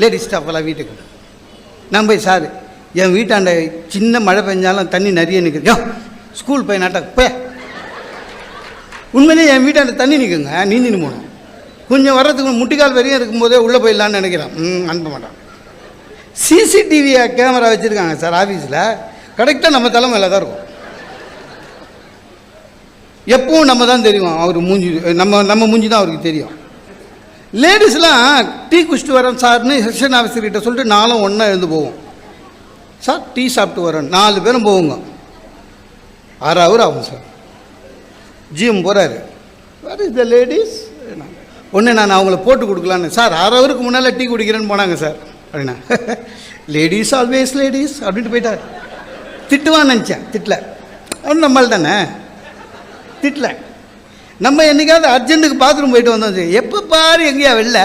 Ladies ஸ்டாஃபெல்லாம் வீட்டுக்கு. நான் போய் சார் என் வீட்டாண்ட சின்ன மழை பெஞ்சாலும் தண்ணி நிறைய நிற்குது ஸ்கூல் போய் நாட்டா போய் உண்மையிலேயே என் வீட்டாண்ட தண்ணி நிற்குங்க நீந்தின்னு போகணும் கொஞ்சம் வர்றதுக்கு முட்டிக்கால் வரையும் இருக்கும்போதே உள்ளே போயிடலான்னு நினைக்கிறேன். ம் அனுப்ப மாட்டான். சிசிடிவி கேமரா வச்சுருக்காங்க சார் ஆஃபீஸில் கரெக்டாக நம்ம தலைமையில் தான் இருக்கும். எப்பவும் நம்ம தான் தெரியும் அவர் மூஞ்சி நம்ம நம்ம மூஞ்சி தான் அவருக்கு தெரியும். லேடிஸ்லாம் டீ குடிச்சிட்டு வரேன் சார்னு செக்ஷன் ஆஃபீஸர்கிட்ட சொல்லிட்டு நானும் ஒன்றா எழுந்து போவோம். சார் டீ சாப்பிட்டு வரேன். நாலு பேரும் போவோங்க. ஆறு ஹவர் ஆகும் சார். ஜிஎம் போகிறாரு வேர் இஸ் த லேடிஸ் ஒன்று நான் அவங்கள போட்டு கொடுக்கலான்னு. சார் ஆறு ஹவருக்கு முன்னால் டீ குடிக்கிறேன்னு போனாங்க சார். அப்படின்னா லேடிஸ் ஆல்வேஸ் லேடிஸ் அப்படின்ட்டு போயிட்டார். திட்டுவான்னு நினச்சேன். திட்டல. அவன் நம்மள் தானே திட்டல. நம்ம என்னைக்காவது அர்ஜென்ட்டுக்கு பாத்ரூம் போயிட்டு வந்தோம் சரி எப்போ பாரு எங்கேயா வெளில.